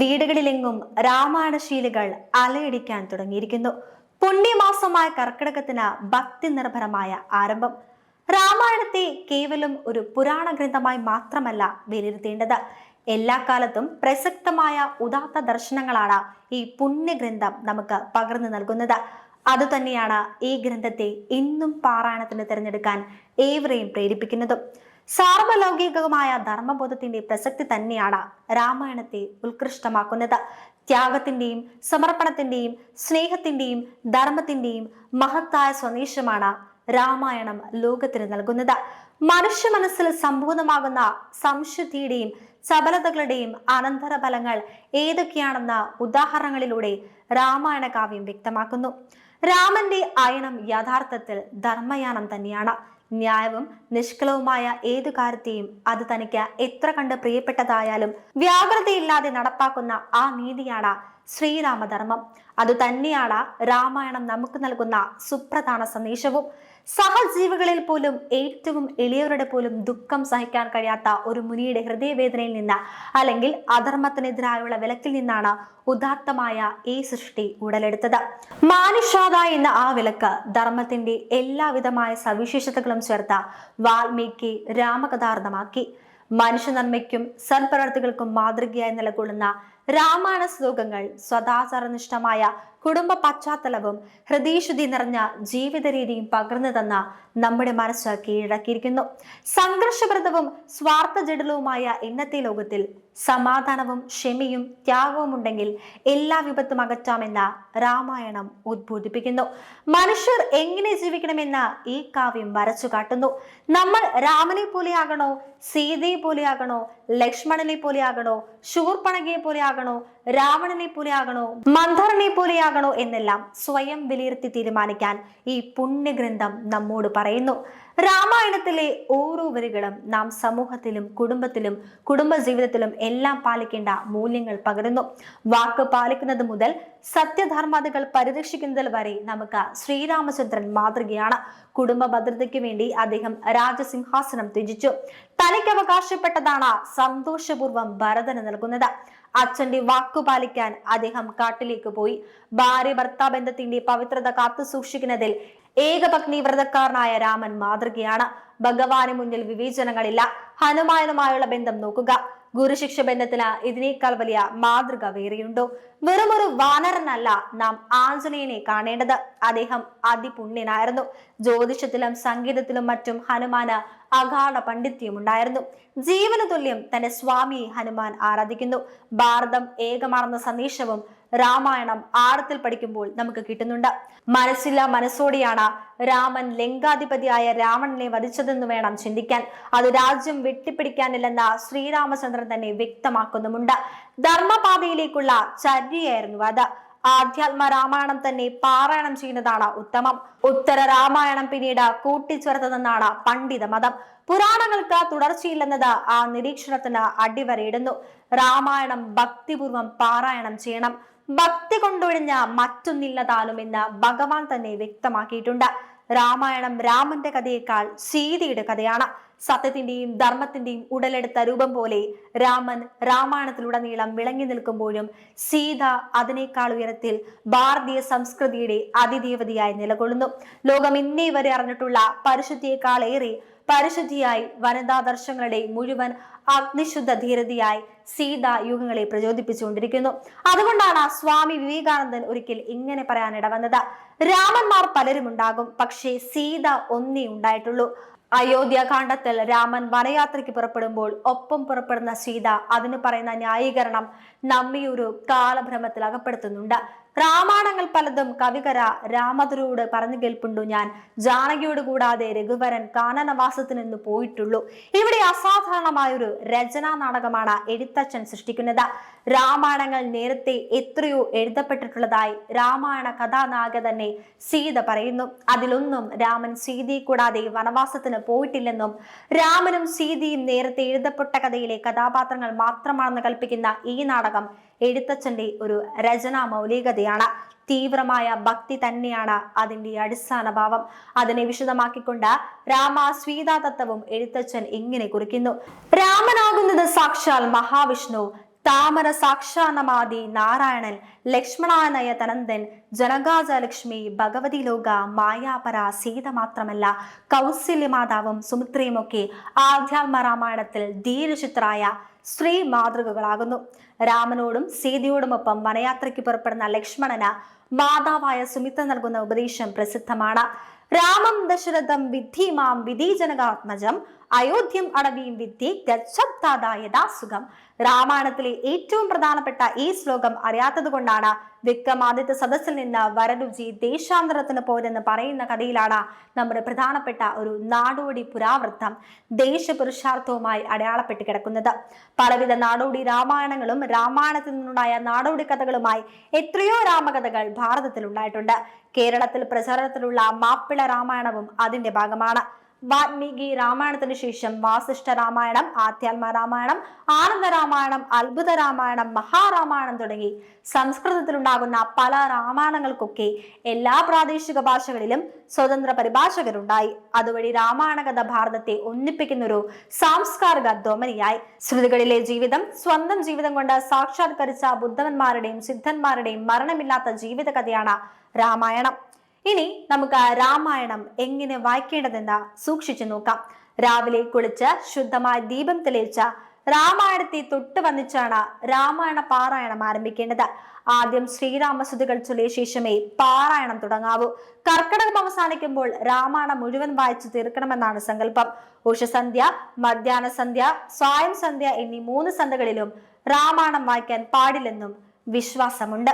വീടുകളിലെങ്ങും രാമായണശീലുകൾ അലയടിക്കാൻ തുടങ്ങിയിരിക്കുന്നു. പുണ്യമാസമായ കർക്കിടകത്തിന് ഭക്തി നിർഭരമായ ആരംഭം. രാമായണത്തെ കേവലം ഒരു പുരാണ ഗ്രന്ഥമായി മാത്രമല്ല വിലയിരുത്തേണ്ടത്. എല്ലാ കാലത്തും പ്രസക്തമായ ഉദാത്ത ദർശനങ്ങളാണ് ഈ പുണ്യഗ്രന്ഥം നമുക്ക് പകർന്നു നൽകുന്നത്. അതുതന്നെയാണ് ഈ ഗ്രന്ഥത്തെ ഇന്നും പാരായണത്തിന് തിരഞ്ഞെടുക്കാൻ ഏവരെയും പ്രേരിപ്പിക്കുന്നതും. സാർവലൗകികമായ ധർമ്മബോധത്തിന്റെ പ്രസക്തി തന്നെയാണ് രാമായണത്തെ ഉത്കൃഷ്ടമാക്കുന്നത്. ത്യാഗത്തിന്റെയും സമർപ്പണത്തിന്റെയും സ്നേഹത്തിന്റെയും ധർമ്മത്തിന്റെയും മഹത്തായ സന്ദേശമാണ് രാമായണം ലോകത്തിന് നൽകുന്നത്. മനുഷ്യ മനസ്സിൽ സമ്പൂർണമാകുന്ന സംശുദ്ധിയുടെയും സബലതകളുടെയും അനന്തര ഫലങ്ങൾ ഏതൊക്കെയാണെന്ന ഉദാഹരണങ്ങളിലൂടെ രാമായണ കാവ്യം വ്യക്തമാക്കുന്നു. രാമന്റെ അയണം യഥാർത്ഥത്തിൽ ധർമ്മയാനം തന്നെയാണ്. ന്യായവും നിഷ്കളവുമായ ഏതു കാര്യത്തെയും അത് തനിക്ക് എത്ര കണ്ട് പ്രിയപ്പെട്ടതായാലും വ്യാകൃതയില്ലാതെ നടപ്പാക്കുന്ന ആ നീതിയാണ് ശ്രീരാമധർമ്മം. അത് തന്നെയാണ് രാമായണം നമുക്ക് നൽകുന്ന സുപ്രധാന സന്ദേശവും. സഹജീവികളിൽ പോലും ഏറ്റവും എളിയവരുടെ പോലും ദുഃഖം സഹിക്കാൻ കഴിയാത്ത ഒരു മുനിയുടെ ഹൃദയവേദനയിൽ നിന്ന് അല്ലെങ്കിൽ അധർമ്മത്തിനെതിരായുള്ള വിലക്കിൽ നിന്നാണ് ഉദാത്തമായ ഈ സൃഷ്ടി ഉടലെടുത്തത്. മാനുഷാദ എന്ന ആ വിലക്ക് ധർമ്മത്തിന്റെ എല്ലാവിധമായ സവിശേഷതകളും ചേർത്ത വാൽമീകി രാമകഥാർത്ഥമാക്കി മനുഷ്യനന്മയ്ക്കും സൽപ്രവർത്തികൾക്കും മാതൃകയായി നിലകൊള്ളുന്ന രാമായണ ശ്ലോകങ്ങൾ സദാചാരനിഷ്ഠമായ കുടുംബ പശ്ചാത്തലവും ഹൃദയശുദ്ധി നിറഞ്ഞ ജീവിത രീതിയും പകർന്നു തന്ന നമ്മുടെ മനസ്സ് കീഴടക്കിയിരിക്കുന്നു. സ്വാർത്ഥ സ്വാർത്ഥജടിലവുമായ ഇന്നത്തെ ലോകത്തിൽ സമാധാനവും ക്ഷമയും ത്യാഗവും ഉണ്ടെങ്കിൽ എല്ലാ വിപത്തും അകറ്റാമെന്ന രാമായണം ഉദ്ബോധിപ്പിക്കുന്നു. മനുഷ്യർ എങ്ങനെ ജീവിക്കണമെന്ന് ഈ കാവ്യം വരച്ചു കാട്ടുന്നു. നമ്മൾ രാമനെ പോലെയാകണോ? സീതയെ പോലെയാകണോ ലക്ഷ്മണനെ പോലെയാകണോ ശൂർപ്പണകയെ പോലെയാകണോ രാവണനെ പോലെയാകണോ മന്ധരനെ പോലെയാകണോ എന്നെല്ലാം സ്വയം വിലയിരുത്തി തീരുമാനിക്കാൻ ഈ പുണ്യഗ്രന്ഥം നമ്മോട് പറയുന്നു. രാമായണത്തിലെ ഓരോ വരികളും നാം സമൂഹത്തിലും കുടുംബത്തിലും കുടുംബ ജീവിതത്തിലും എല്ലാം പാലിക്കേണ്ട മൂല്യങ്ങൾ പകരുന്നു. വാക്ക് പാലിക്കുന്നത് മുതൽ സത്യധർമാദികൾ പരിരക്ഷിക്കുന്നതിൽ വരെ നമുക്ക് ശ്രീരാമചന്ദ്രൻ മാതൃകയാണ്. കുടുംബ ഭദ്രതയ്ക്ക് വേണ്ടി അദ്ദേഹം രാജസിംഹാസനം ത്യജിച്ചു. തനിക്ക് അവകാശപ്പെട്ടതാണ് സന്തോഷപൂർവം ഭരതന് നൽകുന്നത്. അച്ഛന്റെ വാക്കു പാലിക്കാൻ അദ്ദേഹം കാട്ടിലേക്ക് പോയി. ഭാര്യ ഭർത്താ ബന്ധത്തിന്റെ പവിത്രത കാത്തു സൂക്ഷിക്കുന്നതിൽ ഏകപത്നി വ്രതക്കാരനായ രാമൻ മാതൃകയാണ്. ഭഗവാന് മുന്നിൽ വിവേചനങ്ങളില്ല. ഹനുമാനുമായുള്ള ബന്ധം നോക്കുക. ഗുരുശിക്ഷ ബന്ധത്തിന് ഇതിനേക്കാൾ വലിയ മാതൃക വേറെയുണ്ടോ? വെറുമൊരു വാനരനല്ല നാം ആഞ്ജനേയനെ കാണേണ്ടത്. അദ്ദേഹം അതിപുണ്യനായിരുന്നു. ജ്യോതിഷത്തിലും സംഗീതത്തിലും മറ്റും ഹനുമാന് അഗാധ പണ്ഡിത്യമുണ്ടായിരുന്നു. ജീവന തുല്യം തന്റെ സ്വാമിയെ ഹനുമാൻ ആരാധിക്കുന്നു. ഭാരതം ഏകമാർന്ന സന്ദേശവും രാമായണം ആഴത്തിൽ പഠിക്കുമ്പോൾ നമുക്ക് കിട്ടുന്നുണ്ട്. മനസ്സില്ല മനസ്സോടെയാണ് രാമൻ ലങ്കാധിപതിയായ രാവണനെ വധിച്ചതെന്ന് വേണം ചിന്തിക്കാൻ. അത് രാജ്യം വെട്ടിപ്പിടിക്കാനില്ലെന്ന ശ്രീരാമചന്ദ്രൻ തന്നെ വ്യക്തമാക്കുന്നുമുണ്ട്. ധർമ്മപാതയിലേക്കുള്ള ചര്യയായിരുന്നു അത്. ആധ്യാത്മ രാമായണം തന്നെ പാരായണം ചെയ്യുന്നതാണ് ഉത്തമം. ഉത്തര രാമായണം പിന്നീട് കൂട്ടിച്ചേർത്തതെന്നാണ് പണ്ഡിത മതം. പുരാണങ്ങൾക്ക് തുടർച്ചയില്ലെന്നത് ആ നിരീക്ഷണത്തിന് അടിവരയിടുന്നു. രാമായണം ഭക്തിപൂർവം പാരായണം ചെയ്യണം. ഭക്തി കൊണ്ടൊഴിഞ്ഞ മറ്റൊന്നില്ലതാനും എന്ന് ഭഗവാൻ തന്നെ വ്യക്തമാക്കിയിട്ടുണ്ട്. രാമായണം രാമന്റെ കഥയേക്കാൾ സീതയുടെ കഥയാണ്. സത്യത്തിന്റെയും ധർമ്മത്തിന്റെയും ഉടലെടുത്ത രൂപം പോലെ രാമൻ രാമായണത്തിലുടനീളം വിളങ്ങി നിൽക്കുമ്പോഴും സീത അതിനേക്കാൾ ഉയരത്തിൽ ഭാരതീയ സംസ്കൃതിയുടെ അതിദേവതയായി നിലകൊള്ളുന്നു. ലോകം ഇന്നേ വരെ അറിഞ്ഞിട്ടുള്ള പരിശുദ്ധിയേക്കാൾ ഏറെ പരിശുദ്ധിയായി വനിതാ ദർശങ്ങളുടെ മുഴുവൻ അഗ്നിശുദ്ധ ധീരതയായി സീത യുഗങ്ങളെ പ്രചോദിപ്പിച്ചുകൊണ്ടിരിക്കുന്നു. അതുകൊണ്ടാണ് സ്വാമി വിവേകാനന്ദൻ ഒരിക്കൽ ഇങ്ങനെ പറയാൻ ഇടവന്നത്. രാമന്മാർ പലരും ഉണ്ടാകും പക്ഷേ സീത ഒന്നേ ഉണ്ടായിട്ടുള്ളൂ. അയോധ്യ കാണ്ഡത്തിൽ രാമൻ വനയാത്രയ്ക്ക് പുറപ്പെടുമ്പോൾ ഒപ്പം പുറപ്പെടുന്ന സീത അതിന് പറയുന്ന ന്യായീകരണം നമ്മെ ഒരു കാലഭ്രമത്തിൽ അകപ്പെടുത്തുന്നുണ്ട്. രാമായണങ്ങൾ പലതും കവികര രാമധുരോട് പറഞ്ഞു കേൾപ്പുണ്ടു ഞാൻ. ജാനകിയോട് കൂടാതെ രഘുവരൻ കാനനവാസത്തിൽ നിന്ന് പോയിട്ടുള്ളൂ. ഇവിടെ അസാധാരണമായൊരു രചനാ നാടകമാണ് എഴുത്തച്ഛൻ സൃഷ്ടിക്കുന്നത്. രാമായണങ്ങൾ നേരത്തെ എത്രയോ എഴുതപ്പെട്ടിട്ടുള്ളതായി രാമായണ കഥാനായക തന്നെ സീത പറയുന്നു. അതിലൊന്നും രാമൻ സീതയെ കൂടാതെ വനവാസത്തിന് പോയിട്ടില്ലെന്നും രാമനും സീതയും നേരത്തെ എഴുതപ്പെട്ട കഥയിലെ കഥാപാത്രങ്ങൾ മാത്രമാണെന്ന് കൽപ്പിക്കുന്ന ഈ നാടകം എഴുത്തച്ഛന്റെ ഒരു രചനാ മൗലികതയാണ്. തീവ്രമായ ഭക്തി തന്നെയാണ് അതിന്റെ അടിസ്ഥാന ഭാവം. അതിനെ വിശദമാക്കിക്കൊണ്ട് രാമ സ്വീതാതത്വവും എഴുത്തച്ഛൻ ഇങ്ങനെ കുറിക്കുന്നു. രാമനാകുന്നത് സാക്ഷാൽ മഹാവിഷ്ണു. താമര സാക്ഷാനമാദി നാരായണൻ ലക്ഷ്മണാനയ തനന്ദൻ ജനകാജ ലക്ഷ്മി ഭഗവതി ലോക മായാപര സീത മാത്രമല്ല കൗസല്യമാതാവും സുമിത്രയുമൊക്കെ ആധ്യാത്മ രാമായണത്തിൽ ധീരചിത്രായ സ്ത്രീ മാതൃകകളാകുന്നു. രാമനോടും സീതയോടുമൊപ്പം വനയാത്രയ്ക്ക് പുറപ്പെടുന്ന ലക്ഷ്മണന് മാതാവായ സുമിത്ര നൽകുന്ന ഉപദേശം പ്രസിദ്ധമാണ്. രാമം ദശരഥം വിധി മാം വിധീജനകാത്മജം അയോധ്യം അടവിയും വിദ്യ ഗച്ഛബ്ദാദായതാ സുഖം. രാമായണത്തിലെ ഏറ്റവും പ്രധാനപ്പെട്ട ഈ ശ്ലോകം അറിയാത്തത് കൊണ്ടാണ് വിക്രമാദിത്യ സദസ്സിൽ നിന്ന് വരരുചി ദേശാന്തരത്തിന് പോരെന്ന് പറയുന്ന കഥയിലാണ് നമ്മുടെ പ്രധാനപ്പെട്ട ഒരു നാടോടി പുരാവൃത്തം ദേശപുരുഷാർത്ഥവുമായി അടയാളപ്പെട്ട് കിടക്കുന്നത്. പലവിധ നാടോടി രാമായണങ്ങളും രാമായണത്തിൽ നിന്നുണ്ടായ നാടോടി കഥകളുമായി എത്രയോ രാമകഥകൾ ഭാരതത്തിൽ ഉണ്ടായിട്ടുണ്ട് കേരളത്തിൽ പ്രചാരത്തിലുള്ള മാപ്പിള രാമായണവും അതിന്റെ ഭാഗമാണ്. വാൽമീകി രാമായണത്തിന് ശേഷം വാസിഷ്ഠ രാമായണം ആധ്യാത്മ രാമായണം ആനന്ദ രാമായണം അത്ഭുത രാമായണം മഹാരാമായണം തുടങ്ങി സംസ്കൃതത്തിലുണ്ടാകുന്ന പല രാമായണങ്ങൾക്കൊക്കെ എല്ലാ പ്രാദേശിക ഭാഷകളിലും സ്വതന്ത്ര പരിഭാഷകരുണ്ടായി. അതുവഴി രാമായണ കഥ ഭാരതത്തെ ഒന്നിപ്പിക്കുന്ന ഒരു സാംസ്കാരിക ധ്വമനിയായി ശ്രുതികളിലെ ജീവിതം സ്വന്തം ജീവിതം കൊണ്ട് സാക്ഷാത്കരിച്ച ബുദ്ധവന്മാരുടെയും സിദ്ധന്മാരുടെയും മരണമില്ലാത്ത ജീവിതകഥയാണ് രാമായണം. ഇനി നമുക്ക് രാമായണം എങ്ങനെ വായിക്കേണ്ടതെന്ന് സൂക്ഷിച്ചു നോക്കാം. രാവിലെ കുളിച്ച് ശുദ്ധമായി ദീപം തെളിയിച്ച രാമായണത്തെ തൊട്ട് വന്നിച്ചാണ് രാമായണ പാരായണം ആരംഭിക്കേണ്ടത്. ആദ്യം ശ്രീരാമസ്തുതികൾ ചൊല്ലിയ ശേഷമേ പാരായണം തുടങ്ങാവൂ. കർക്കിടകം അവസാനിക്കുമ്പോൾ രാമായണം മുഴുവൻ വായിച്ചു തീർക്കണമെന്നാണ് സങ്കല്പം. ഉഷസന്ധ്യ മധ്യാഹ്ന സന്ധ്യ സ്വായം സന്ധ്യ എന്നീ മൂന്ന് സന്ധ്യകളിലും രാമായണം വായിക്കാൻ പാടില്ലെന്നും വിശ്വാസമുണ്ട്.